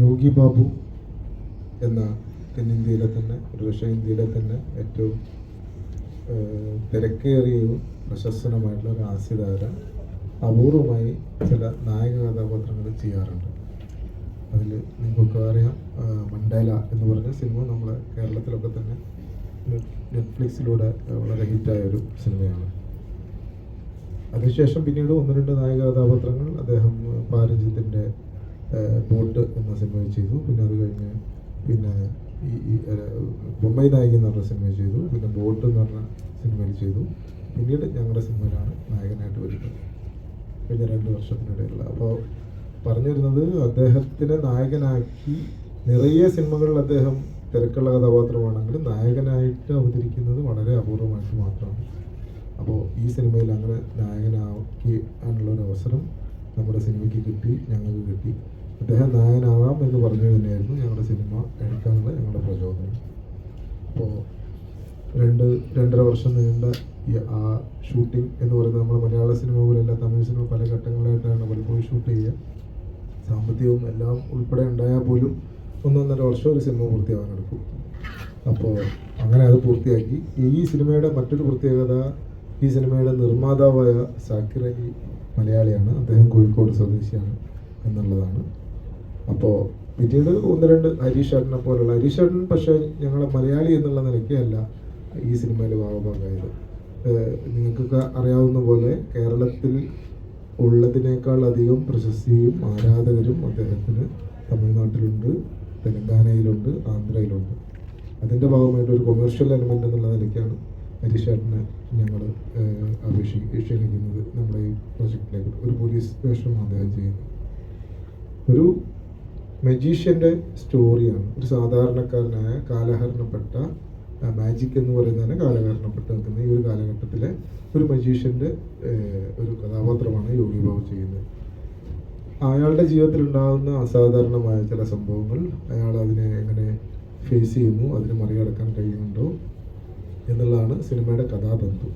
യോഗി ബാബു എന്ന തെന്നിന്ത്യയിലെ തന്നെ ഒരുപക്ഷെ ഇന്ത്യയിലെ തന്നെ ഏറ്റവും തിരക്കേറിയ പ്രശസ്തനുമായിട്ടുള്ള ഒരു ഹാസ്യതാര അപൂർവമായി ചില നായക കഥാപാത്രങ്ങൾ ചെയ്യാറുണ്ട്. അതിൽ നിങ്ങൾക്ക് അറിയാം മണ്ടേല എന്ന് പറഞ്ഞ സിനിമ നമ്മളെ കേരളത്തിലൊക്കെ തന്നെ നെറ്റ്ഫ്ലിക്സിലൂടെ വളരെ ഹിറ്റായ ഒരു സിനിമയാണ്. അതിനുശേഷം പിന്നീട് ഒന്ന് രണ്ട് നായക കഥാപാത്രങ്ങൾ അദ്ദേഹം പാരജിത്തിന്റെ ബോട്ട് എന്ന സിനിമ ചെയ്തു. പിന്നെ അത് കഴിഞ്ഞ് പിന്നെ ഈ ബൊമ്മൈ നായകൻ എന്ന് പറഞ്ഞ സിനിമ ചെയ്തു. പിന്നെ ബോട്ട് എന്ന് പറഞ്ഞ സിനിമയിൽ ചെയ്തു. പിന്നീട് ഞങ്ങളുടെ സിനിമയിലാണ് നായകനായിട്ട് വരുന്നത്. കഴിഞ്ഞ രണ്ട് വർഷത്തിനിടയിലുള്ള. അപ്പോൾ പറഞ്ഞു വരുന്നത് അദ്ദേഹത്തിനെ നായകനാക്കി നിറയെ സിനിമകളിൽ അദ്ദേഹം തിരക്കുള്ള കഥാപാത്രമാണെങ്കിലും നായകനായിട്ട് അവതരിക്കുന്നത് വളരെ അപൂർവമായിട്ട് മാത്രമാണ്. അപ്പോൾ ഈ സിനിമയിൽ അങ്ങനെ നായകനാക്കി ആനുള്ള ഒരു അവസരം നമ്മുടെ സിനിമയ്ക്ക് കിട്ടി ഞങ്ങൾക്ക് കിട്ടി. അദ്ദേഹം നായനാവാം എന്ന് പറഞ്ഞു തന്നെയായിരുന്നു ഞങ്ങളുടെ സിനിമ എടുക്കാനുള്ള ഞങ്ങളുടെ പ്രചോദനം. അപ്പോൾ രണ്ട് രണ്ടര വർഷം നീണ്ട ഈ ആ ഷൂട്ടിംഗ് എന്ന് പറയുന്നത് നമ്മൾ മലയാള സിനിമ പോലെയല്ല തമിഴ് സിനിമ പല ഘട്ടങ്ങളായിട്ടാണ് പലപ്പോഴും ഷൂട്ട് ചെയ്യുക. സാമ്പത്തികവും എല്ലാം ഉൾപ്പെടെ ഉണ്ടായാൽ പോലും ഒന്നൊന്നര വർഷം ഒരു സിനിമ പൂർത്തിയാവാൻ എടുക്കും. അപ്പോൾ അങ്ങനെ അത് പൂർത്തിയാക്കി. ഈ സിനിമയുടെ മറ്റൊരു പ്രത്യേകത ഈ സിനിമയുടെ നിർമ്മാതാവായ സാക്കിർ മലയാളിയാണ്. അദ്ദേഹം കോഴിക്കോട് സ്വദേശിയാണ് എന്നുള്ളതാണ്. അപ്പോൾ പിന്നീട് ഒന്ന് രണ്ട് ഹരീഷ് ഏട്ടനെ പോലുള്ള ഹരീഷ് പക്ഷേ ഞങ്ങളെ മലയാളി എന്നുള്ള നിലയ്ക്കല്ല ഈ സിനിമയിൽ ഭാഗഭാഗമായത്. നിങ്ങൾക്കൊക്കെ അറിയാവുന്ന പോലെ കേരളത്തിൽ ഉള്ളതിനേക്കാൾ അധികം പ്രശസ്തിയും ആരാധകരും അദ്ദേഹത്തിന് തമിഴ്നാട്ടിലുണ്ട് തെലങ്കാനയിലുണ്ട് ആന്ധ്രയിലുണ്ട്. അതിന്റെ ഭാഗമായിട്ട് ഒരു കൊമേഴ്ഷ്യൽ എലമെന്റ് എന്നുള്ള നിലയ്ക്കാണ് ഹരീഷേട്ടനെ ഞങ്ങൾ അപേക്ഷി ക്ഷണിക്കുന്നത് നമ്മുടെ ഈ പ്രോജക്റ്റിലേക്ക് ഒരു പോലീസ് സ്റ്റേഷനും അദ്ദേഹം ചെയ്യുന്നത്. ഒരു മജീഷ്യന്റെ സ്റ്റോറിയാണ് ഒരു സാധാരണക്കാരനായ കാലഹരണപ്പെട്ട മാജിക് എന്ന് പറയുന്നതിനെ കാലഹരണപ്പെട്ട് നിൽക്കുന്ന ഈ ഒരു കാലഘട്ടത്തിലെ ഒരു മജീഷ്യന്റെ ഒരു കഥാപാത്രമാണ് യോഗി ബാബു ചെയ്യുന്നത്. അയാളുടെ ജീവിതത്തിൽ ഉണ്ടാകുന്ന അസാധാരണമായ ചില സംഭവങ്ങൾ അയാൾ അതിനെ എങ്ങനെ ഫേസ് ചെയ്യുന്നു അതിനെ മറികടക്കാൻ കഴിയുന്നുണ്ടോ എന്നുള്ളതാണ് സിനിമയുടെ കഥാതന്തു.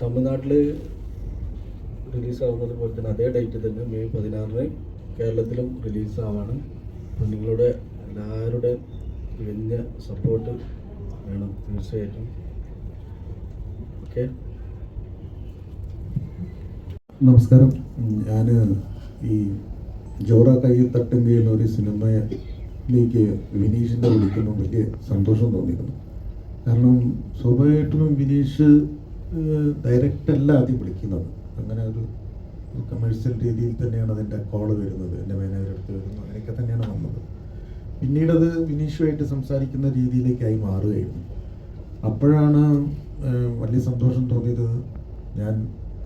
തമിഴ്നാട്ടിൽ റിലീസാവുന്നത് പോലെ തന്നെ അതേ ഡേറ്റ് തന്നെ മെയ് പതിനാറിന് കേരളത്തിലും റിലീസാവാണ്. അപ്പോൾ നിങ്ങളുടെ എല്ലാവരുടെ വലിയ സപ്പോർട്ട് വേണം തീർച്ചയായിട്ടും. ഓക്കെ നമസ്കാരം. ഞാൻ ഈ ജോറ കയ്യിൽ എന്ന ഒരു സിനിമയിലേക്ക് വിനീഷിന്റെ വിളിക്കുമ്പോൾ വലിയ സന്തോഷം തോന്നിയിരുന്നു കാരണം സ്വാഭാവികമായിട്ടും വിനീഷ് ഡയറക്റ്റ് അല്ല ആദ്യം വിളിക്കുന്നത്. അങ്ങനെ ഒരു കമേഴ്ഷ്യൽ രീതിയിൽ തന്നെയാണ് അതിന്റെ കോൾ വരുന്നത് എന്റെ മാനേജർ അടുത്ത് വരുന്നു. അങ്ങനെയൊക്കെ തന്നെയാണ് വന്നത്. പിന്നീടത് വിനീഷുമായിട്ട് സംസാരിക്കുന്ന രീതിയിലേക്കായി മാറുകയായിരുന്നു. അപ്പോഴാണ് വലിയ സന്തോഷം തോന്നിയത്. ഞാൻ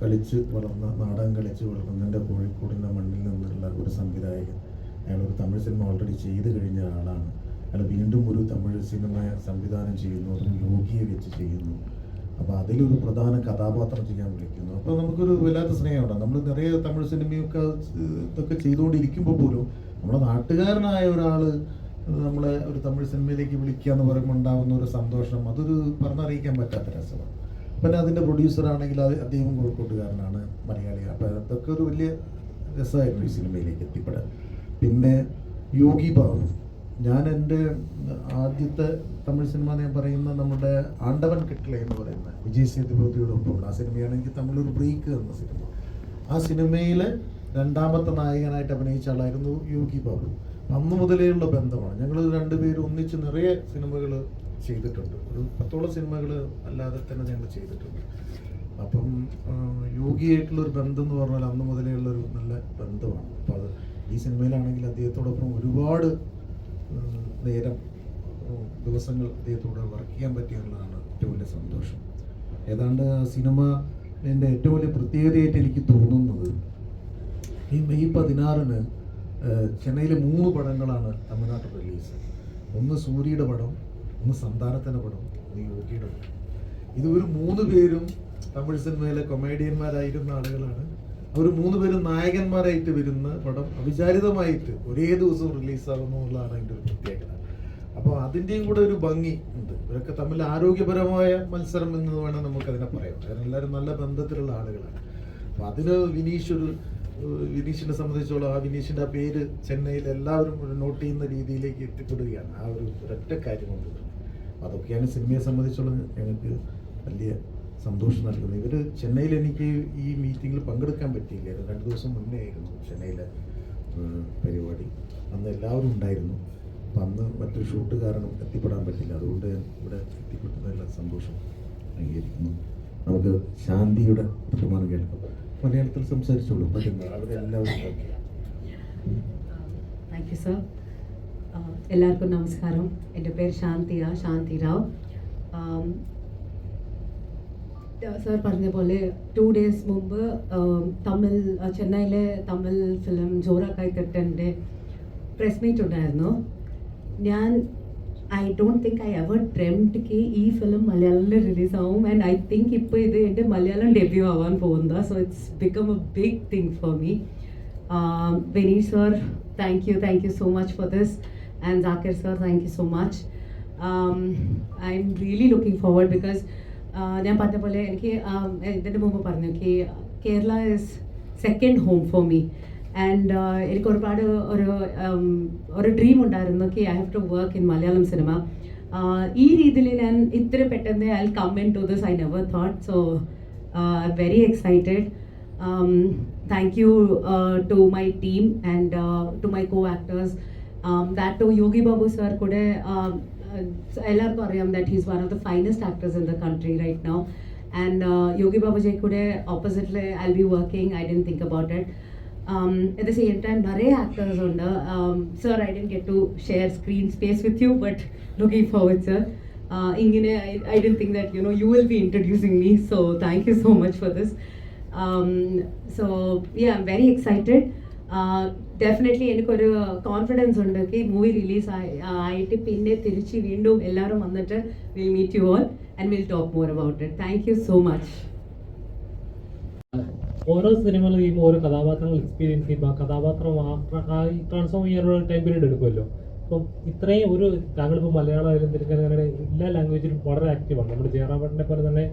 കളിച്ച് വളർന്ന നാടകം കളിച്ച് വളർന്ന എന്റെ കോഴിക്കോടിന്റെ മണ്ണിൽ നിന്നുള്ള ഒരു സംവിധായകൻ. അയാൾ ഒരു തമിഴ് സിനിമ ഓൾറെഡി ചെയ്ത് കഴിഞ്ഞ ആളാണ്. അയാൾ വീണ്ടും ഒരു തമിഴ് സിനിമ സംവിധാനം ചെയ്യുന്നു അതും യോഗിയെ വെച്ച് ചെയ്യുന്നു. അപ്പോൾ അതിലൊരു പ്രധാന കഥാപാത്രം ചെയ്യാൻ വിളിക്കുന്നു. അപ്പോൾ നമുക്കൊരു വല്ലാത്ത സ്നേഹമുണ്ട്. നമ്മൾ നിറയെ തമിഴ് സിനിമയൊക്കെ ഇതൊക്കെ ചെയ്തുകൊണ്ടിരിക്കുമ്പോൾ പോലും നമ്മുടെ നാട്ടുകാരനായ ഒരാൾ നമ്മളെ ഒരു തമിഴ് സിനിമയിലേക്ക് വിളിക്കുക എന്ന് പറയുമ്പോൾ ഉണ്ടാകുന്ന ഒരു സന്തോഷം അതൊരു പറഞ്ഞറിയിക്കാൻ പറ്റാത്ത രസമാണ്. പിന്നെ അതിന്റെ പ്രൊഡ്യൂസർ ആണെങ്കിൽ അത് അദ്ദേഹം കോഴിക്കോട്ടുകാരനാണ് മലയാളി. അപ്പോൾ അതൊക്കെ ഒരു വലിയ രസമായിരുന്നു ഈ സിനിമയിലേക്ക് എത്തിപ്പെടാൻ. പിന്നെ യോഗി ബാബു. ഞാൻ എന്റെ ആദ്യത്തെ തമിഴ് സിനിമ ഞാൻ പറയുന്ന നമ്മുടെ ആണ്ടവൻ കിട്ടില്ല എന്ന് പറയുന്ന വിജയ് സേതുപതിയോടൊപ്പം ആ സിനിമയാണെങ്കിൽ തമിഴൊരു ബ്രേക്ക് എന്ന സിനിമ. ആ സിനിമയിൽ രണ്ടാമത്തെ നായകനായിട്ട് അഭിനയിച്ച ആളായിരുന്നു യോഗി ബാബു. അന്ന് ഉള്ള ബന്ധമാണ്. ഞങ്ങൾ രണ്ടുപേരും ഒന്നിച്ച് നിറയെ സിനിമകൾ ചെയ്തിട്ടുണ്ട്. ഒരു പത്തോളം സിനിമകൾ അല്ലാതെ തന്നെ ഞങ്ങൾ ചെയ്തിട്ടുണ്ട്. അപ്പം യോഗിയായിട്ടുള്ളൊരു യോഗിയായിട്ടുള്ള ഒരു ബന്ധം എന്ന് പറഞ്ഞാൽ അന്ന് മുതലേ ഉള്ള ഒരു നല്ല ബന്ധമാണ്. അപ്പോൾ അത് ഈ സിനിമയിലാണെങ്കിൽ അദ്ദേഹത്തോടൊപ്പം ഒരുപാട് നേരം ദിവസങ്ങൾ അദ്ദേഹത്തോട് വർക്ക് ചെയ്യാൻ പറ്റിയെന്നുള്ളതാണ് ഏറ്റവും വലിയ സന്തോഷം. ഏതാണ്ട് സിനിമ എന്റെ ഏറ്റവും വലിയ പ്രത്യേകതയായിട്ട് എനിക്ക് തോന്നുന്നത് ഈ മെയ് പതിനാറിന് ചെന്നൈയിലെ മൂന്ന് പടങ്ങളാണ് തമിഴ്നാട്ടിൽ റിലീസ് ഒന്ന് സൂര്യയുടെ പടം ഒന്ന് സന്താനത്തിന്റെ പടം ഒന്ന് യോഗിയുടെ പടം. ഇത് മൂന്ന് പേരും തമിഴ് സിനിമയിലെ കൊമേഡിയന്മാരായിരുന്ന ആളുകളാണ്. അവർ മൂന്ന് പേരും നായകന്മാരായിട്ട് വരുന്ന പടം അവിചാരിതമായിട്ട് ഒരേ ദിവസം റിലീസാകുന്നു എന്നുള്ളതാണ് അതിന്റെ ഒരു പ്രത്യേകത. അപ്പോൾ അതിന്റെയും കൂടെ ഒരു ഭംഗി ഉണ്ട്. ഇവരൊക്കെ തമ്മിൽ ആരോഗ്യപരമായ മത്സരം എന്ന് വേണം നമുക്കതിനെ പറയാം കാരണം എല്ലാവരും നല്ല ബന്ധത്തിലുള്ള ആളുകളാണ്. അപ്പോൾ അതിന് വിനീഷ് ഒരു വിനീഷിനെ സംബന്ധിച്ചോളം ആ വിനീഷിന്റെ ആ പേര് ചെന്നൈയിൽ എല്ലാവരും നോട്ട് ചെയ്യുന്ന രീതിയിലേക്ക് എത്തിപ്പെടുകയാണ്. ആ ഒരു ഒരൊറ്റ കാര്യം കൊണ്ട് അതൊക്കെയാണ് സിനിമയെ സംബന്ധിച്ചുള്ള ഞങ്ങൾക്ക് വലിയ സന്തോഷം നൽകുന്നത് ഇവർ ചെന്നൈയിൽ എനിക്ക് ഈ മീറ്റിങ്ങിൽ പങ്കെടുക്കാൻ പറ്റിയില്ലായിരുന്നു രണ്ട് ദിവസം മുന്നേ ആയിരുന്നു ചെന്നൈയിലെ പരിപാടി. അന്ന് എല്ലാവരും ഉണ്ടായിരുന്നു. അപ്പം അന്ന് മറ്റൊരു ഷൂട്ട് കാരണം എത്തിപ്പെടാൻ പറ്റില്ല അതുകൊണ്ട് ഞാൻ ഇവിടെ എത്തിപ്പെട്ടതിനുള്ള സന്തോഷം അംഗീകരിക്കുന്നു. നമുക്ക് ശാന്തിയുടെ വർത്തമാനം കേൾക്കാം. മലയാളത്തിൽ സംസാരിച്ചോളൂ. അവിടെ എല്ലാവരും താങ്ക് യു സർ എല്ലാവർക്കും നമസ്കാരം. എന്റെ പേര് ശാന്തിയ ശാന്തി റാവ് സർ പറഞ്ഞ പോലെ ടു ഡേയ്സ് മുമ്പ് തമിഴ് ചെന്നൈയിലെ തമിഴ് ഫിലിം ജോറ കൈത്തട്ടന്റെ പ്രസ് മീറ്റ് ഉണ്ടായിരുന്നു. ഞാൻ I don't think I ever dreamed കി ഈ ഫിലിം മലയാളത്തിൽ റിലീസ് ആവും. ആൻഡ് ഐ തിങ്ക് ഇപ്പോൾ ഇത് എന്റെ മലയാളം ഡെബ്യൂ ആവാൻ പോകുന്നത്. So it's become a big thing for me Um, sir thank you thank you so much for this and Zakir Zakir thank you so much I'm really looking forward because ഞാൻ പറഞ്ഞ പോലെ എനിക്ക് ഇതിന്റെ മുമ്പ് പറഞ്ഞു Kerala is second home for me and എനിക്ക് ഒരുപാട് ഒരു ഒരു ഡ്രീം ഉണ്ടായിരുന്നു. കി I have to work in Malayalam cinema ഈ രീതിയിൽ ഞാൻ ഇത്ര പെട്ടെന്ന് I come into this I never thought so very excited thank you to my team and to my co actors that to Yogi Babu sir കൂടെ Babu sir kude um, uh, എല്ലാവർക്കും അറിയാം that he's one of the finest actors in the country right now and Yogi Babu ji കൂടെ ഓപ്പോസിറ്റിൽ I be working I don't think about it at the same time നിറയെ actors ഉണ്ട്. Sir I don't get to share screen space with you but looking forward sir ഇങ്ങനെ I don't think that you know you will be introducing me so thank you so much for this um, so yeah i'm very excited. uh, definitely എനിക്കൊരു confidence ഉണ്ട് ഈ movie release ആയിട്ട് പിന്നെ തിരിച്ച് വീണ്ടും എല്ലാവരും വന്നിട്ട് will meet you all and will talk more about it thank you so much ഓരോ സിനിമകളും ഈ ഓരോ കഥാപാത്രങ്ങൾ എക്സ്പീരിയൻസ് ചെയ്യുമ്പോൾ ആ കഥാപാത്രം ട്രാൻസ്ഫോം ചെയ്യാൻ ഒരു ടൈം പീരീഡ് എടുക്കുമല്ലോ. അപ്പം ഇത്രയും ഒരു താങ്കളിപ്പോൾ മലയാളം ആയാലും തിരുക്കന്നയുടെ എല്ലാ ലാംഗ്വേജിലും വളരെ ആക്റ്റീവാണ് നമ്മുടെ ജയറാമേട്ടനെ പോലെ തന്നെ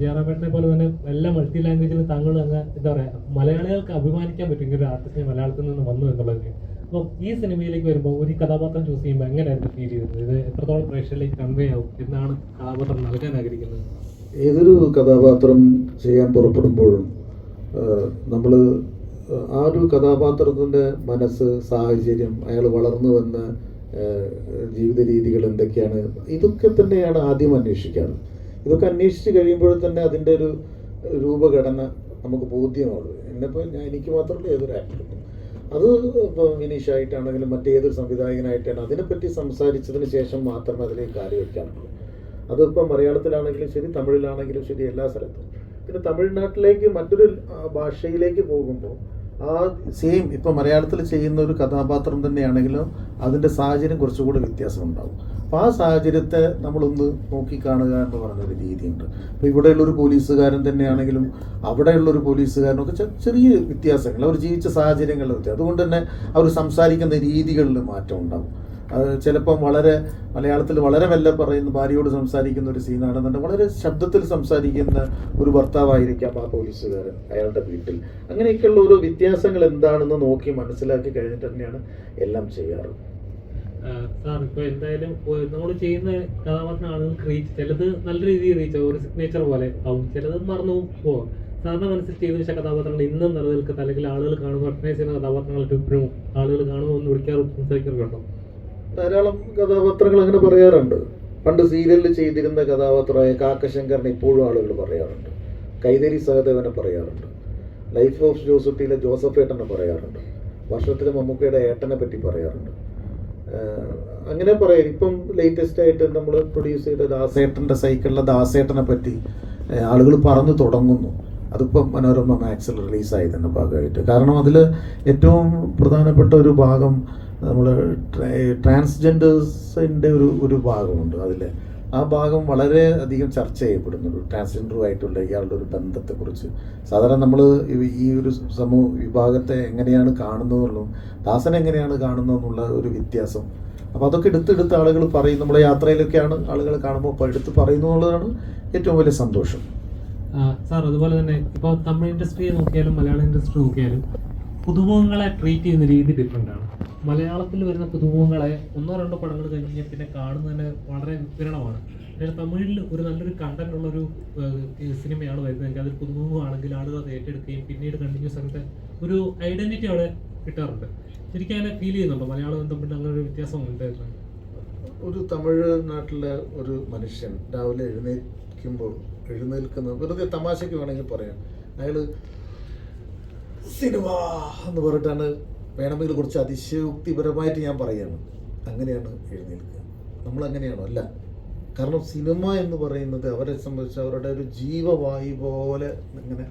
ജയറാമേട്ടനെ പോലെ തന്നെ എല്ലാ മൾട്ടി ലാംഗ്വേജിലും താങ്കൾ അങ്ങ് എന്താ പറയാ മലയാളികൾക്ക് അഭിമാനിക്കാൻ പറ്റും ഇങ്ങനെ ഒരു ആർട്ടിസ്റ്റിനെ മലയാളത്തിൽ നിന്ന് വന്നു എന്നുള്ളത്. അപ്പൊ ഈ സിനിമയിലേക്ക് വരുമ്പോൾ ഒരു കഥാപാത്രം ചൂസ് ചെയ്യുമ്പോൾ എങ്ങനെയായിരുന്നു ഫീൽ ചെയ്തത് ഇത് എത്രത്തോളം പ്രേക്ഷകരിലേക്ക് കൺവേ ആവും? എന്നാണ് കഥാപാത്രം നൽകാൻ ആഗ്രഹിക്കുന്നത്? ഏതൊരു കഥാപാത്രം ചെയ്യാൻ പുറപ്പെടുമ്പോഴും നമ്മൾ ആ ഒരു കഥാപാത്രത്തിന്റെ മനസ്സ് സാഹചര്യം അയാൾ വളർന്നു വന്ന ജീവിത രീതികൾ എന്തൊക്കെയാണ്? ഇതൊക്കെ തന്നെയാണ് ആദ്യം അന്വേഷിക്കാറ്. ഇതൊക്കെ അന്വേഷിച്ച് കഴിയുമ്പോൾ തന്നെ അതിന്റെ ഒരു രൂപഘടന നമുക്ക് ബോധ്യമാവുള്ളൂ. എന്നെപ്പോൾ ഞാൻ എനിക്ക് മാത്രമല്ല ഏതൊരു ആക്ടർക്കും അത് ഇപ്പോൾ വിനീഷായിട്ടാണെങ്കിലും മറ്റേതൊരു സംവിധായകനായിട്ടാണ് അതിനെപ്പറ്റി സംസാരിച്ചതിന് ശേഷം മാത്രമേ അതിലേക്ക് കാര്യം വയ്ക്കാറുള്ളൂ അതിപ്പോൾ മലയാളത്തിലാണെങ്കിലും ശരി തമിഴിലാണെങ്കിലും ശരി എല്ലാ സ്ഥലത്തും. പിന്നെ തമിഴ്നാട്ടിലേക്ക് മറ്റൊരു ഭാഷയിലേക്ക് പോകുമ്പോൾ സെയിം ഇപ്പോൾ മലയാളത്തിൽ ചെയ്യുന്ന ഒരു കഥാപാത്രം തന്നെയാണെങ്കിലും അതിന്റെ സാഹചര്യം കുറച്ചുകൂടി വ്യത്യാസം ഉണ്ടാവും അപ്പോൾ ആ സാഹചര്യത്തെ നമ്മളൊന്ന് നോക്കിക്കാണുക എന്ന് പറഞ്ഞൊരു രീതിയുണ്ട്. അപ്പോൾ ഇവിടെയുള്ളൊരു പോലീസുകാരൻ തന്നെയാണെങ്കിലും അവിടെയുള്ളൊരു പോലീസുകാരനൊക്കെ ചെറിയ വ്യത്യാസങ്ങൾ. അവർ ജീവിച്ച സാഹചര്യങ്ങളിൽ അതുകൊണ്ട് തന്നെ അവർ സംസാരിക്കുന്ന രീതികളിൽ മാറ്റം ഉണ്ടാവും അത് ചിലപ്പം വളരെ മലയാളത്തിൽ വളരെ വല്ല പറയുന്ന ഭാര്യയോട് സംസാരിക്കുന്ന ഒരു സീനാണെന്നുണ്ട് വളരെ ശബ്ദത്തിൽ സംസാരിക്കുന്ന ഒരു ഭർത്താവായിരിക്കാം ആ പോലീസുകാരൻ അയാളുടെ വീട്ടിൽ. അങ്ങനെയൊക്കെയുള്ള ഒരു വ്യത്യാസങ്ങൾ എന്താണെന്ന് നോക്കി മനസ്സിലാക്കി കഴിഞ്ഞിട്ട് തന്നെയാണ് എല്ലാം ചെയ്യാറ്. സാർ ഇപ്പൊ എന്തായാലും നമ്മൾ ചെയ്യുന്ന കഥാപാത്രം ആളുകൾക്ക് റീച്ച് ചിലത് നല്ല രീതിയിൽ റീച്ച് ഒരു സിഗ്നേച്ചർ പോലെ ആവും ചിലത് മറന്നു പോവാം സാറിന്റെ മനസ്സിൽ ചെയ്തു വെച്ച കഥാപാത്രങ്ങൾ ഇന്നും നിലനിൽക്കുന്ന അല്ലെങ്കിൽ ആളുകൾ കാണുമ്പോൾ റെക്കഗ്നൈസ് ചെയ്യുന്ന കഥാപാത്രങ്ങളായിട്ട് ഇപ്പോഴും ആളുകൾ കാണുമ്പോൾ ഒന്ന് വിളിക്കാറും സംസാരിക്കാറുണ്ടോ ധാരാളം കഥാപാത്രങ്ങൾ അങ്ങനെ പറയാറുണ്ട്. പണ്ട് സീരിയലിൽ ചെയ്തിരുന്ന കഥാപാത്രമായ കാക്കശങ്കറിനെ ഇപ്പോഴും ആളുകൾ പറയാറുണ്ട്. കൈതരി സഹദേവനെ പറയാറുണ്ട്. ലൈഫ് ഓഫ് ജോസഫിയിലെ ജോസഫ് ഏട്ടനെ പറയാറുണ്ട്. വർഷത്തിലെ മമ്മൂക്കയുടെ ഏട്ടനെ പറ്റി പറയാറുണ്ട്. അങ്ങനെ പറയാം. ഇപ്പം ലേറ്റസ്റ്റ് ആയിട്ട് നമ്മൾ പ്രൊഡ്യൂസ് ചെയ്ത ദാസേട്ടന്റെ സൈക്കിളിലെ ദാസേട്ടനെ പറ്റി ആളുകൾ പറഞ്ഞു തുടങ്ങുന്നു. അതിപ്പം മനോരമ മാക്സിൽ റിലീസായതിന്റെ ഭാഗമായിട്ട്. കാരണം അതിൽ ഏറ്റവും പ്രധാനപ്പെട്ട ഒരു ഭാഗം നമ്മൾ ട്രാൻസ്ജെൻഡേഴ്സിന്റെ ഒരു ഒരു ഭാഗമുണ്ട് അതിൽ ആ ഭാഗം വളരെ അധികം ചർച്ച ചെയ്യപ്പെടുന്നുണ്ട്. ട്രാൻസ്ജെൻഡറുമായിട്ടുള്ള ഇയാളുടെ ഒരു ബന്ധത്തെക്കുറിച്ച്. സാധാരണ നമ്മൾ ഈ ഒരു സമൂഹ വിഭാഗത്തെ എങ്ങനെയാണ് കാണുന്നതെന്നുള്ളതും ദാസൻ എങ്ങനെയാണ് കാണുന്നതെന്നുള്ള ഒരു വ്യത്യാസം. അപ്പോൾ അതൊക്കെ എടുത്തെടുത്ത് ആളുകൾ പറയും. നമ്മളെ യാത്രയിലൊക്കെയാണ് ആളുകൾ കാണുമ്പോൾ അപ്പോൾ എടുത്ത് പറയുന്നു എന്നുള്ളതാണ് ഏറ്റവും വലിയ സന്തോഷം. സാർ അതുപോലെ തന്നെ ഇപ്പോൾ തമിഴ് ഇൻഡസ്ട്രിയെ നോക്കിയാലും മലയാള ഇൻഡസ്ട്രി നോക്കിയാലും പുതുമുഖങ്ങളെ ട്രീറ്റ് ചെയ്യുന്ന രീതി ഡിഫറെന്റ് ആണ്. മലയാളത്തിൽ വരുന്ന പുതുമുഖങ്ങളെ ഒന്നോ രണ്ടോ പടങ്ങൾ കഴിഞ്ഞ് പിന്നെ തന്നെ വളരെ വിരളമാണ് പക്ഷേ തമിഴിൽ ഒരു നല്ലൊരു കണ്ടന്റ് ഉള്ളൊരു സിനിമയാണ് വരുന്നതെങ്കിൽ അതിൽ പുതുമുഖമാണെങ്കിൽ ആളുകൾ അത് ഏറ്റെടുക്കുകയും പിന്നീട് കണ്ടിന്യൂസ് അങ്ങനത്തെ ഒരു ഐഡന്റിറ്റി അവിടെ കിട്ടാറുണ്ട്. ശരിക്കും അങ്ങനെ ഫീൽ ചെയ്യുന്നുണ്ടോ? മലയാളം തമ്മിൽ അങ്ങനെ ഒരു വ്യത്യാസം ഉണ്ട് ഒരു തമിഴ്നാട്ടിലെ ഒരു മനുഷ്യൻ രാവിലെ എഴുന്നേൽക്കുമ്പോൾ എഴുന്നേൽക്കുന്ന വെറുതെ തമാശയ്ക്ക് വേണമെങ്കിൽ പറയാം. അയാൾ സിനിമ എന്ന് പറഞ്ഞിട്ടാണ് വേണമെങ്കിൽ കുറച്ച് അതിശയോക്തിപരമായിട്ട് ഞാൻ പറയുകയാണ് അങ്ങനെയാണ് എഴുന്നേൽക്കുക. നമ്മൾ അങ്ങനെയാണോ അല്ല. കാരണം സിനിമ എന്ന് പറയുന്നത് അവരെ സംബന്ധിച്ച് അവരുടെ ഒരു ജീവവായു പോലെ ഇങ്ങനെ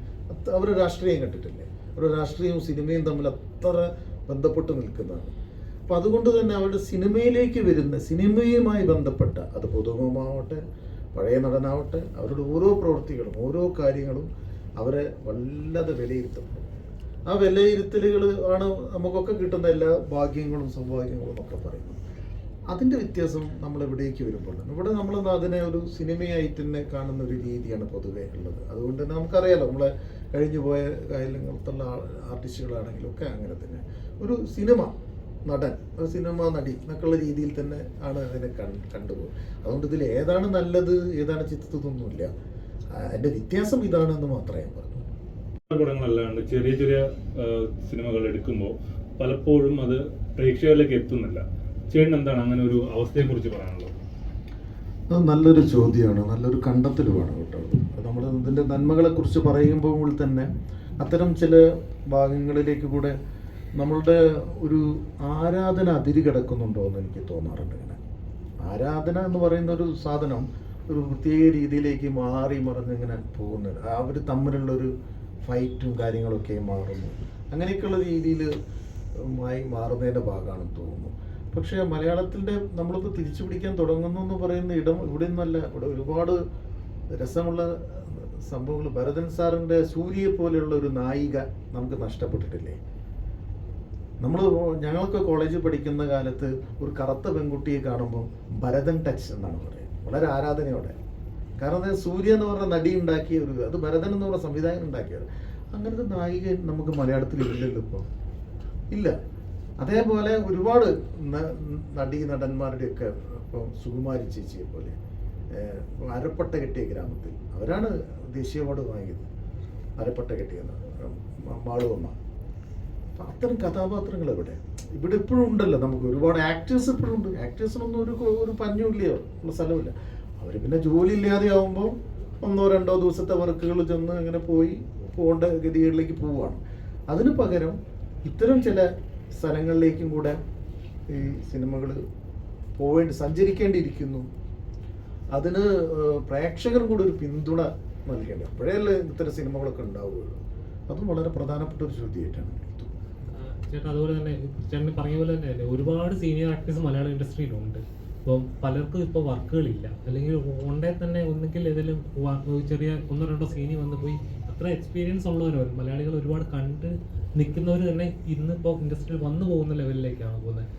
അവർ രാഷ്ട്രീയം കണ്ടിട്ടില്ലേ? ഒരു രാഷ്ട്രീയവും സിനിമയും തമ്മിൽ അത്ര ബന്ധപ്പെട്ട് നിൽക്കുന്നതാണ്. അപ്പം അതുകൊണ്ട് തന്നെ അവരുടെ സിനിമയിലേക്ക് വരുന്ന സിനിമയുമായി ബന്ധപ്പെട്ട അത് പുതുമുഖമാവട്ടെ പഴയ നടനാവട്ടെ അവരുടെ ഓരോ പ്രവൃത്തികളും ഓരോ കാര്യങ്ങളും അവരെ വല്ലാതെ വിലയിരുത്തപ്പെടും ആ വിലയിരുത്തലുകൾ ആണ് നമുക്കൊക്കെ കിട്ടുന്ന എല്ലാ ഭാഗ്യങ്ങളും സൗഭാഗ്യങ്ങളും ഒക്കെ പറയുന്നത്. അതിന്റെ വ്യത്യാസം നമ്മൾ എവിടേക്ക് വരുമ്പോൾ? ഇവിടെ നമ്മൾ അതിനെ ഒരു സിനിമയായിട്ട് തന്നെ കാണുന്ന ഒരു രീതിയാണ് പൊതുവേ ഉള്ളത്. അതുകൊണ്ട് തന്നെ നമുക്കറിയാലോ നമ്മളെ കഴിഞ്ഞു പോയ കായലങ്ങൾത്തുള്ള ആർട്ടിസ്റ്റുകളാണെങ്കിലും ഒക്കെ അങ്ങനെ തന്നെ. ഒരു സിനിമ നടൻ ഒരു സിനിമ നടി എന്നൊക്കെയുള്ള രീതിയിൽ തന്നെ ആണ് അതിനെ കണ്ടുപോകും അതുകൊണ്ട് ഇതിൽ ഏതാണ് നല്ലത് ഏതാണ് ചിത്രത്തൊന്നുമില്ല അതിന്റെ വ്യത്യാസം ഇതാണെന്ന് മാത്രമേ പറഞ്ഞു പടങ്ങളല്ലാണ്ട് ചെറിയ ചെറിയ സിനിമകൾ എടുക്കുമ്പോൾ പലപ്പോഴും അത് പ്രേക്ഷകരിലേക്ക് എത്തുന്നില്ല. ചേട്ടൻ എന്താണ് അങ്ങനെ ഒരു അവസ്ഥയെ കുറിച്ച് പറയാനുള്ളത്? അത് നല്ലൊരു ചോദ്യമാണ്. നല്ലൊരു കണ്ടെത്തലുമാണ് കേട്ടോ. നമ്മൾ ഇതിന്റെ നന്മകളെക്കുറിച്ച് പറയുമ്പോൾ തന്നെ അത്തരം ചില ഭാഗങ്ങളിലേക്ക് കൂടെ നമ്മളുടെ ഒരു ആരാധന അതിരി കിടക്കുന്നുണ്ടോ എന്ന് എനിക്ക് തോന്നാറുണ്ട് ഇങ്ങനെ. ആരാധന എന്ന് പറയുന്ന ഒരു സാധനം ഒരു പ്രത്യേക രീതിയിലേക്ക് മാറി മറിഞ്ഞിങ്ങനെ പോകുന്നുണ്ട് അവർ തമ്മിലുള്ളൊരു ഫൈറ്റും കാര്യങ്ങളൊക്കെ മാറുന്നു. അങ്ങനെയൊക്കെയുള്ള രീതിയിൽ മായി മാറുന്നതിന്റെ ഭാഗമാണെന്ന് തോന്നുന്നു. പക്ഷേ മലയാളത്തിന്റെ നമ്മളിപ്പോൾ തിരിച്ചു പിടിക്കാൻ തുടങ്ങുന്നു എന്ന് പറയുന്ന ഇടം ഇവിടെ നിന്നല്ല ഇവിടെ ഒരുപാട് രസമുള്ള സംഭവങ്ങൾ. ഭരതൻ സാറിന്റെ സൂര്യയെ പോലെയുള്ള ഒരു നായിക നമുക്ക് നഷ്ടപ്പെട്ടിട്ടില്ലേ? നമ്മൾ ഞങ്ങളൊക്കെ കോളേജിൽ പഠിക്കുന്ന കാലത്ത് ഒരു കറുത്ത പെൺകുട്ടിയെ കാണുമ്പോൾ ഭരതൻ ടച്ച് എന്നാണ് പറയുന്നത്. വളരെ ആരാധനയോടെ. കാരണം അത് സൂര്യ എന്ന് പറഞ്ഞ നടി ഉണ്ടാക്കിയ ഒരു അത് ഭരതൻ എന്ന് പറഞ്ഞ സംവിധായകൻ ഉണ്ടാക്കിയത് അങ്ങനത്തെ നായിക നമുക്ക് മലയാളത്തിൽ ഇല്ലല്ലോ ഇപ്പോൾ ഇല്ല. അതേപോലെ ഒരുപാട് നടി നടന്മാരുടെ നടന്മാരുടെയൊക്കെ ഇപ്പം സുകുമാരി ചേച്ചിയെ പോലെ അരപ്പട്ട കെട്ടിയ ഗ്രാമത്തിൽ അവരാണ് ദേശീയ അവാർഡ് വാങ്ങിയത്. അരപ്പട്ട കെട്ടിയെന്ന് മാളുവമ്മ. അപ്പം അത്തരം കഥാപാത്രങ്ങൾ എവിടെ? ഇവിടെ ഇപ്പോഴും ഉണ്ടല്ലോ നമുക്ക് ഒരുപാട് ആക്ടേഴ്സ് ഇപ്പോഴും ഉണ്ട്. ആക്ടേഴ്സിനൊന്നും ഒരു ഒരു പഞ്ഞുമില്ലയോ ഉള്ള സ്ഥലമില്ല. അവർ പിന്നെ ജോലി ഇല്ലാതെ ആവുമ്പോൾ ഒന്നോ രണ്ടോ ദിവസത്തെ വർക്കുകൾ ചെന്ന് അങ്ങനെ പോയി പോകേണ്ട ഗതികളിലേക്ക് പോവുകയാണ്. അതിന് പകരം ഇത്തരം ചില സ്ഥലങ്ങളിലേക്കും കൂടെ ഈ സിനിമകൾ പോവേണ്ടി സഞ്ചരിക്കേണ്ടിയിരിക്കുന്നു. അതിന് പ്രേക്ഷകർ കൂടെ ഒരു പിന്തുണ നൽകേണ്ടത് അപ്പോഴേ ഇത്തരം സിനിമകളൊക്കെ ഉണ്ടാവുകയുള്ളൂ. അതും വളരെ പ്രധാനപ്പെട്ട ഒരു ചോദ്യമായിട്ടാണ് ചേട്ടൻ ചേട്ടാ അതുപോലെ തന്നെ ചേട്ടൻ പറഞ്ഞ പോലെ തന്നെ ഒരുപാട് സീനിയർ ആക്ടേഴ്സ് മലയാള ഇൻഡസ്ട്രിയിലുണ്ട്. ഇപ്പം പലർക്കും ഇപ്പോൾ വർക്കുകളില്ല. അല്ലെങ്കിൽ ഉണ്ടേ തന്നെ ഒന്നുകിൽ ഏതെങ്കിലും ചെറിയ ഒന്നോ രണ്ടോ സീനി വന്ന് പോയി അത്ര എക്സ്പീരിയൻസ് ഉള്ളവരും മലയാളികൾ ഒരുപാട് കണ്ട് നിൽക്കുന്നവർ തന്നെ ഇന്നിപ്പോൾ ഇൻഡസ്ട്രിയിൽ വന്നു പോകുന്ന ലെവലിലേക്കാണ് പോകുന്നത്.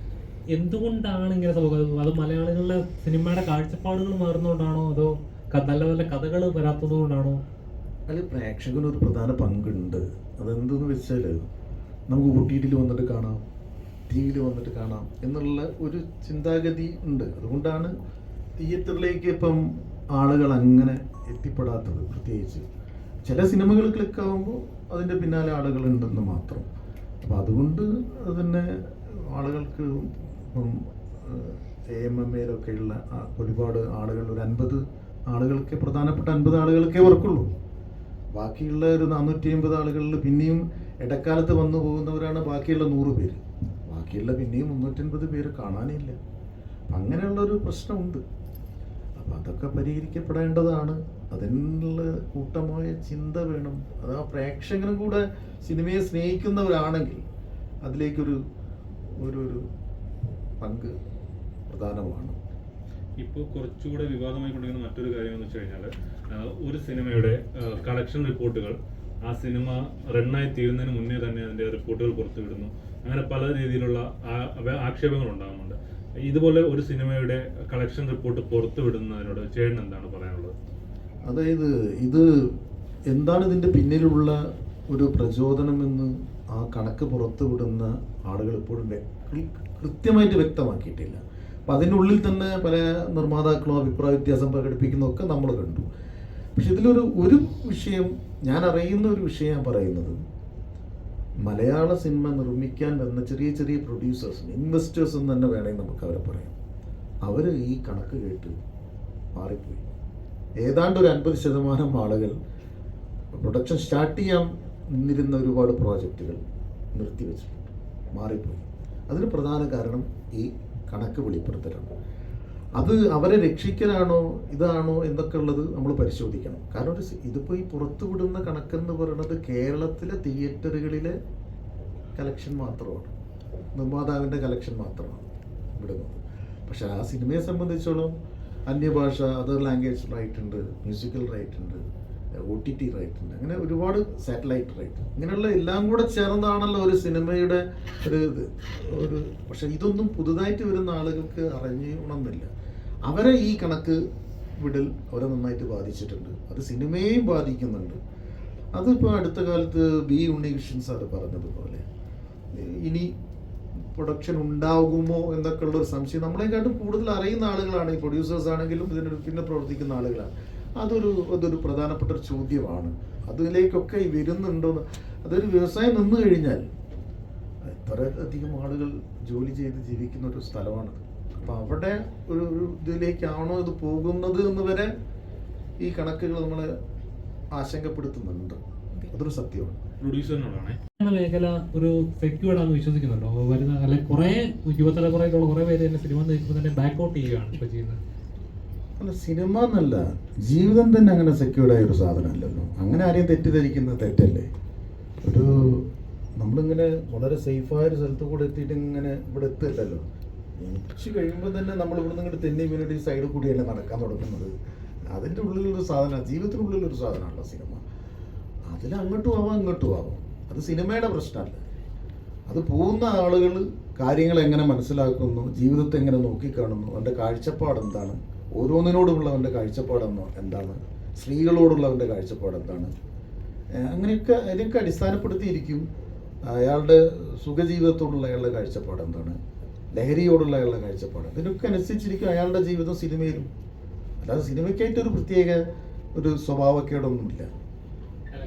എന്തുകൊണ്ടാണ് ഇങ്ങനെ സംഭവം? അത് മലയാളികളുടെ സിനിമയുടെ കാഴ്ചപ്പാടുകൾ മാറുന്നതുകൊണ്ടാണോ? അതോ നല്ല നല്ല കഥകൾ വരാത്തത് കൊണ്ടാണോ അതിൽ പ്രേക്ഷകന് ഒരു പ്രധാന പങ്കുണ്ട്. അതെന്തെന്ന് വെച്ചാൽ നമുക്ക് ടിയിൽ വന്നിട്ട് കാണാം. ടി വിയിൽ വന്നിട്ട് കാണാം എന്നുള്ള ഒരു ചിന്താഗതി ഉണ്ട്. അതുകൊണ്ടാണ് തിയേറ്ററിലേക്ക് ഇപ്പം ആളുകൾ അങ്ങനെ എത്തിപ്പെടാത്തത് പ്രത്യേകിച്ച്. ചില സിനിമകൾ ക്ലിക്കാവുമ്പോൾ അതിന്റെ പിന്നാലെ ആളുകൾ ആളുകളുണ്ടെന്ന് മാത്രം. അപ്പോൾ അതുകൊണ്ട് തന്നെ ആളുകൾക്ക് ഇപ്പം എ എം എം എയിലൊക്കെയുള്ള ഒരുപാട് ആളുകൾ ഒരു അൻപത് ആളുകൾക്ക് പ്രധാനപ്പെട്ട അൻപത് ആളുകൾക്കേ വർക്കുള്ളൂ. ബാക്കിയുള്ള ഒരു നാനൂറ്റി അമ്പത് ആളുകളിൽ പിന്നെയും ഇടക്കാലത്ത് വന്നു പോകുന്നവരാണ് ബാക്കിയുള്ള നൂറ് പേര്. ബാക്കിയുള്ള പിന്നെയും മുന്നൂറ്റൻപത് പേര് കാണാനില്ല. അങ്ങനെയുള്ളൊരു പ്രശ്നമുണ്ട്. അപ്പം അതൊക്കെ പരിഹരിക്കപ്പെടേണ്ടതാണ്. അതിനുള്ള കൂട്ടമായ ചിന്ത വേണം. അത് ആ പ്രേക്ഷകനും കൂടെ സിനിമയെ സ്നേഹിക്കുന്നവരാണെങ്കിൽ അതിലേക്കൊരു ഒരു ഒരു പങ്ക് പ്രധാനമാണ്. ഇപ്പോൾ കുറച്ചുകൂടെ വിവാദമായി കൊണ്ടിരിക്കുന്ന മറ്റൊരു കാര്യം എന്ന് വെച്ച് കഴിഞ്ഞാൽ ഒരു സിനിമയുടെ കളക്ഷൻ റിപ്പോർട്ടുകൾ ആ സിനിമ റണ്ണായി തീരുന്നതിന് മുന്നേ തന്നെ അതിന്റെ റിപ്പോർട്ടുകൾ പുറത്തുവിടുന്നു. അങ്ങനെ പല രീതിയിലുള്ള ആക്ഷേപങ്ങൾ ഉണ്ടാകുന്നുണ്ട് ഇതുപോലെ ഒരു സിനിമയുടെ കളക്ഷൻ റിപ്പോർട്ട് പുറത്തുവിടുന്നതിനോട് ചേട്ടൻ എന്താണ് പറയാനുള്ളത്? അതായത് ഇത് എന്താണ് ഇതിന്റെ പിന്നിലുള്ള ഒരു പ്രചോദനമെന്ന് ആ കണക്ക് പുറത്തുവിടുന്ന ആളുകൾ ഇപ്പോഴും കൃത്യമായിട്ട് വ്യക്തമാക്കിയിട്ടില്ല. അപ്പം അതിനുള്ളിൽ തന്നെ പല നിർമ്മാതാക്കളും അഭിപ്രായ വ്യത്യാസം പ്രകടിപ്പിക്കുന്നതൊക്കെ നമ്മൾ കണ്ടു. പക്ഷെ ഇതിലൊരു ഒരു വിഷയം ഞാൻ അറിയുന്ന ഒരു വിഷയം ഞാൻ പറയുന്നത് മലയാള സിനിമ നിർമ്മിക്കാൻ വന്ന ചെറിയ ചെറിയ പ്രൊഡ്യൂസേഴ്സ് ഇൻവെസ്റ്റേഴ്സ് എന്ന് തന്നെ വേണമെങ്കിൽ നമുക്ക് അവരെ പറയാം. അവർ ഈ കണക്ക് കേട്ട് മാറിപ്പോയി. ഏതാണ്ട് ഒരു അൻപത് ശതമാനം ആളുകൾ പ്രൊഡക്ഷൻ സ്റ്റാർട്ട് ചെയ്യാൻ നിന്നിരുന്ന ഒരുപാട് പ്രോജക്റ്റുകൾ നിർത്തിവെച്ചിട്ടുണ്ട്. മാറിപ്പോയി. അതിന് പ്രധാന കാരണം ഈ കണക്ക് വെളിപ്പെടുത്തലാണ്. അത് അവരെ രക്ഷിക്കലാണോ ഇതാണോ എന്നൊക്കെ ഉള്ളത് നമ്മൾ പരിശോധിക്കണം. കാരണം ഒരു ഇതിപ്പോൾ ഇതിപ്പോ ഈ പുറത്തു വിടുന്ന കണക്കെന്ന് പറയുന്നത് കേരളത്തിലെ തിയേറ്ററുകളിലെ കലക്ഷൻ മാത്രമാണ്. നിർമ്മാതാവിന്റെ കലക്ഷൻ മാത്രമാണ് വിടുന്നത് പക്ഷെ ആ സിനിമയെ സംബന്ധിച്ചോളം അന്യഭാഷ അതർ ലാംഗ്വേജ് റൈറ്റ് ഉണ്ട് മ്യൂസിക്കൽ റൈറ്റ് ഉണ്ട് ഒ ടി ടി റൈറ്റ് ഉണ്ട് അങ്ങനെ ഒരുപാട് സാറ്റലൈറ്റ് റൈറ്റ് ഇങ്ങനെയുള്ള എല്ലാം കൂടെ ചേർന്നാണല്ലോ ഒരു സിനിമയുടെ ഒരു ഇത് ഒരു പക്ഷെ ഇതൊന്നും പുതുതായിട്ട് വരുന്ന ആളുകൾക്ക് അറിഞ്ഞണമെന്നില്ല അവരെ ഈ കണക്ക് വിടൽ അവരെ നന്നായിട്ട് ബാധിച്ചിട്ടുണ്ട്. അത് സിനിമയെയും ബാധിക്കുന്നുണ്ട്. അതിപ്പോൾ അടുത്ത കാലത്ത് ബി ഉണ്ണികൃഷ്ണൻ സാർ പറഞ്ഞതുപോലെ ഇനി പ്രൊഡക്ഷൻ ഉണ്ടാകുമോ എന്നൊക്കെ ഉള്ളൊരു സംശയം. നമ്മളെക്കാട്ടും കൂടുതൽ അറിയുന്ന ആളുകളാണ് ഈ പ്രൊഡ്യൂസേഴ്സ് ആണെങ്കിലും ഇതിന് പിന്നെ പ്രവർത്തിക്കുന്ന ആളുകളാണ്. അതൊരു അതൊരു പ്രധാനപ്പെട്ട ഒരു ചോദ്യമാണ്. അതിലേക്കൊക്കെ വരുന്നുണ്ടോ അതൊരു വ്യവസായം നിന്നു കഴിഞ്ഞാൽ എത്ര അധികം ആളുകൾ ജോലി ചെയ്ത് ജീവിക്കുന്ന ഒരു സ്ഥലമാണ് അപ്പം അവിടെ ഒരു ഒരു ഇതിലേക്കാണോ ഇത് പോകുന്നത് എന്ന് വരെ ഈ കണക്കുകൾ നമ്മളെ ആശങ്കപ്പെടുത്തുന്നുണ്ട്. അതൊരു സത്യമാണ്. മേഖല ഒരു സെക്യൂർഡ് ആണെന്ന് വിശ്വസിക്കുന്നുണ്ടോ? വരുന്ന അല്ലെ കുറെ യുവതലമുറയിലുള്ള കുറെ പേര് തന്നെ സിനിമ നിൽക്കുമ്പോൾ തന്നെ ബാക്ക് ഔട്ട് ചെയ്യുകയാണ് ഇപ്പൊ ചെയ്യുന്നത്. അല്ല സിനിമ എന്നല്ല ജീവിതം തന്നെ അങ്ങനെ സെക്യൂർഡായ ഒരു സാധനമല്ലല്ലോ. അങ്ങനെ ആരെയും തെറ്റിദ്ധരിക്കുന്നത് തെറ്റല്ലേ? ഒരു നമ്മളിങ്ങനെ വളരെ സേഫായ ഒരു സ്ഥലത്ത് കൂടെ എത്തിയിട്ട് ഇങ്ങനെ ഇവിടെ എത്തില്ലല്ലോ ജനിച്ചു കഴിയുമ്പോൾ തന്നെ നമ്മൾ ഇവിടെ നിന്ന് തെന്നി വീണിട്ട് ഈ സൈഡിൽ കൂടിയല്ലേ നടക്കാൻ തുടങ്ങുന്നത്? അതിന്റെ ഉള്ളിലൊരു സാധനമാണ് ജീവിതത്തിനുള്ളിലൊരു സാധനമാണല്ലോ സിനിമ. അതിൽ അങ്ങോട്ടും ആവാം ഇങ്ങോട്ടും ആവാം. അത് സിനിമയുടെ പ്രശ്നമല്ല. അത് പോകുന്ന ആളുകൾ കാര്യങ്ങൾ എങ്ങനെ മനസ്സിലാക്കുന്നു ജീവിതത്തെ എങ്ങനെ നോക്കിക്കാണുന്നു അവന്റെ കാഴ്ചപ്പാട് എന്താണ് ഓരോന്നിനോടുമുള്ള അവന്റെ കാഴ്ചപ്പാട് എന്താണ് സ്ത്രീകളോടുള്ള അവന്റെ കാഴ്ചപ്പാട് എന്താണ്? അങ്ങനെയൊക്കെ അതിനൊക്കെ അടിസ്ഥാനപ്പെടുത്തിയിരിക്കും അയാളുടെ സുഖജീവിതത്തോടുള്ള അയാളുടെ കാഴ്ചപ്പാട് എന്താണ്? ലഹരിയോടുള്ള അയാളുടെ കാഴ്ചപ്പാട്. ഇതിനൊക്കെ അനുസരിച്ചിരിക്കും അയാളുടെ ജീവിതം സിനിമയിലും. അല്ലാതെ സിനിമയ്ക്കായിട്ടൊരു പ്രത്യേക ഒരു സ്വഭാവക്കേടൊന്നുമില്ല.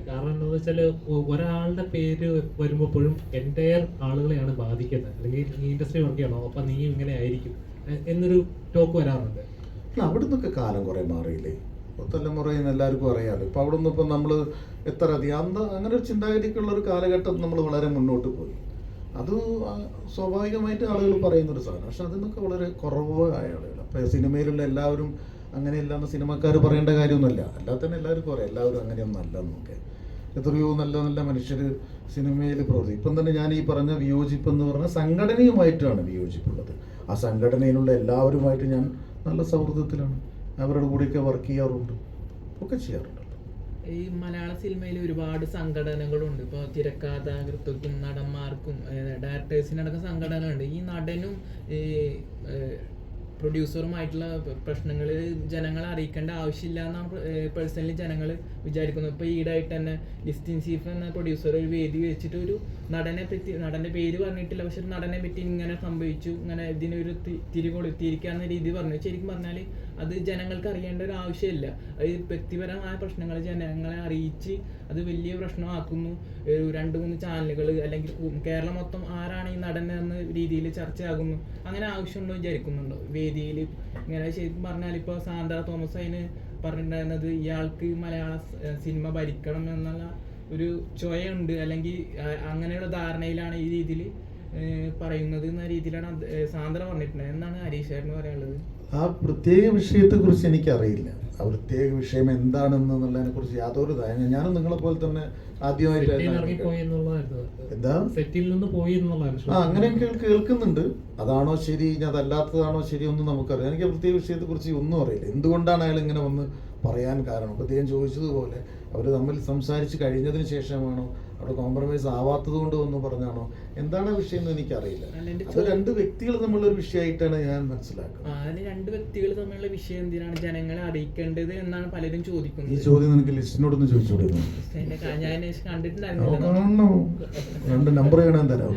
കാരണം എന്താ വെച്ചാൽ ഒരാളുടെ പേര് വരുമ്പോഴും എന്റയർ ആളുകളെയാണ് ബാധിക്കുന്നത്. അല്ലെങ്കിൽ നീ ഇൻഡസ്ട്രി വർക്ക് ചെയ്യണോ അപ്പൊ നീ ഇങ്ങനെ ആയിരിക്കും. എന്നൊരു ടോക്ക് വരാറുണ്ട്. അല്ല അവിടെ നിന്നൊക്കെ കാലം കുറേ മാറിയില്ലേ? തലമുറയിൽ നിന്ന് എല്ലാവർക്കും അറിയാമല്ലോ ഇപ്പോൾ അവിടെ നിന്ന് ഇപ്പം നമ്മൾ എത്ര അധികം അന്ന് അങ്ങനെ ഒരു ചിന്താഗതിക്കുള്ള ഒരു കാലഘട്ടം നമ്മൾ വളരെ മുന്നോട്ട് പോയി. അത് സ്വാഭാവികമായിട്ട് ആളുകൾ പറയുന്ന ഒരു സാധനം. പക്ഷെ അതിന്നൊക്കെ വളരെ കുറവായ ആളുകൾ അപ്പോൾ സിനിമയിലുള്ള എല്ലാവരും അങ്ങനെയല്ല എന്ന് സിനിമക്കാർ പറയേണ്ട കാര്യമൊന്നുമല്ല. അല്ലാതെ തന്നെ എല്ലാവരും പറയാം എല്ലാവരും അങ്ങനെയൊന്നും അല്ല എന്നൊക്കെ എത്രയോ നല്ല നല്ല മനുഷ്യർ സിനിമയിൽ പ്രവർത്തി ഇപ്പം തന്നെ ഞാൻ ഈ പറഞ്ഞ വിയോജിപ്പ് എന്ന് പറഞ്ഞ സംഘടനയുമായിട്ടാണ് വിയോജിപ്പുള്ളത്. ആ സംഘടനയിലുള്ള എല്ലാവരുമായിട്ട് ഞാൻ നല്ല സൗഹൃദത്തിലാണ്. അവരുടെ കൂടെയൊക്കെ വർക്ക് ചെയ്യാറുണ്ട്. ഒക്കെ ചെയ്യാറുണ്ട്. ഈ മലയാള സിനിമയിൽ ഒരുപാട് സംഘടനകളുണ്ട്. ഇപ്പോൾ തിരക്കഥാകൃത്തും നടന്മാർക്കും ഡയറക്ടേഴ്സിനടക്കം സംഘടനകളുണ്ട്. ഈ നടനും ഈ പ്രൊഡ്യൂസറുമായിട്ടുള്ള പ്രശ്നങ്ങൾ ജനങ്ങളെ അറിയിക്കേണ്ട ആവശ്യമില്ല എന്നാണ് പേഴ്സണലി ജനങ്ങൾ വിചാരിക്കുന്നത്. ഇപ്പോൾ ഈടായിട്ട് തന്നെ ലിസ്റ്റിൻ സീഫ് എന്ന പ്രൊഡ്യൂസർ ഒരു വേദി വെച്ചിട്ട് ഒരു നടനെ പറ്റി നടന്റെ പേര് പറഞ്ഞിട്ടില്ല. പക്ഷെ ഒരു നടനെ പറ്റി ഇങ്ങനെ സംഭവിച്ചു ഇങ്ങനെ ഇതിനൊരു തി- തിരി കൊളുത്തിയിരിക്കുക എന്ന രീതി പറഞ്ഞു. ശരിക്കും പറഞ്ഞാൽ അത് ജനങ്ങൾക്ക് അറിയേണ്ട ഒരു ആവശ്യമില്ല. അത് വ്യക്തിപരമായ പ്രശ്നങ്ങൾ ജനങ്ങളെ അറിയിച്ച് അത് വലിയ പ്രശ്നമാക്കുന്നു. രണ്ട് മൂന്ന് ചാനലുകൾ അല്ലെങ്കിൽ കേരളം മൊത്തം ആരാണ് ഈ നടൻ എന്ന രീതിയിൽ ചർച്ചയാകുന്നു. അങ്ങനെ ആവശ്യമുണ്ടോ വിചാരിക്കുന്നുണ്ടോ? വേദിയിൽ ഇങ്ങനെ ശരിക്കും പറഞ്ഞാൽ ഇപ്പോൾ സാന്ദ്ര തോമസ് അതിന് പറഞ്ഞിട്ടുണ്ടായിരുന്നത് ഇയാൾക്ക് മലയാള സിനിമ ഭരിക്കണം എന്നുള്ള ഒരു ചൊയയുണ്ട്. അല്ലെങ്കിൽ അങ്ങനെ അങ്ങനെയുള്ള ധാരണയിലാണ് ഈ രീതിയിൽ പറയുന്നത് എന്ന രീതിയിലാണ് സാന്ദ്ര പറഞ്ഞിട്ടുണ്ടായത് എന്താണ് ഹരീഷ് ചേട്ടന് പറയാനുള്ളത്? ആ പ്രത്യേക വിഷയത്തെക്കുറിച്ച് എനിക്കറിയില്ല. ആ പ്രത്യേക വിഷയം എന്താണെന്നുള്ളതിനെ കുറിച്ച് യാതൊരു ധാരണ ഞാനും നിങ്ങളെ പോലെ തന്നെ ആദ്യമായിട്ട് ആ അങ്ങനെ കേൾ- കേൾക്കുന്നുണ്ട്. അതാണോ ശരി? അതല്ലാത്തതാണോ ശരി ഒന്നും നമുക്കറിയാം എനിക്ക് ആ പ്രത്യേക വിഷയത്തെക്കുറിച്ച് ഒന്നും അറിയില്ല. എന്തുകൊണ്ടാണ് അയാൾ ഇങ്ങനെ വന്ന് പറയാൻ കാരണം? പ്രത്യേകം ചോദിച്ചതുപോലെ അവർ തമ്മിൽ സംസാരിച്ച് കഴിഞ്ഞതിന് ശേഷമാണോ? അവിടെ കോംപ്രമൈസ് ആവാത്തത് കൊണ്ട് ഒന്നും പറഞ്ഞാണോ? എന്താണ് വിഷയം എന്ന് എനിക്കറിയില്ല. അത് രണ്ട് വ്യക്തികൾ തമ്മിലുള്ള ഒരു വിഷയമായിട്ടാണ് ഞാൻ മനസ്സിലാക്കുന്നത്. അതിന് രണ്ട് വ്യക്തികൾ തമ്മിലുള്ള വിഷയം എന്തിനാണ് ജനങ്ങളെ അറിയിക്കേണ്ടത് എന്നാണ് പലരും ചോദിക്കുന്നത്. ഈ ചോദ്യം നിനക്ക് ലിസ്റ്റിനോടൊന്ന് ചോദിച്ചു കൊടുക്കുന്നു കാ- ഞാൻ കണ്ടിട്ടുണ്ടായിരുന്നില്ല. രണ്ട് നമ്പർ കാണാൻ തരാം.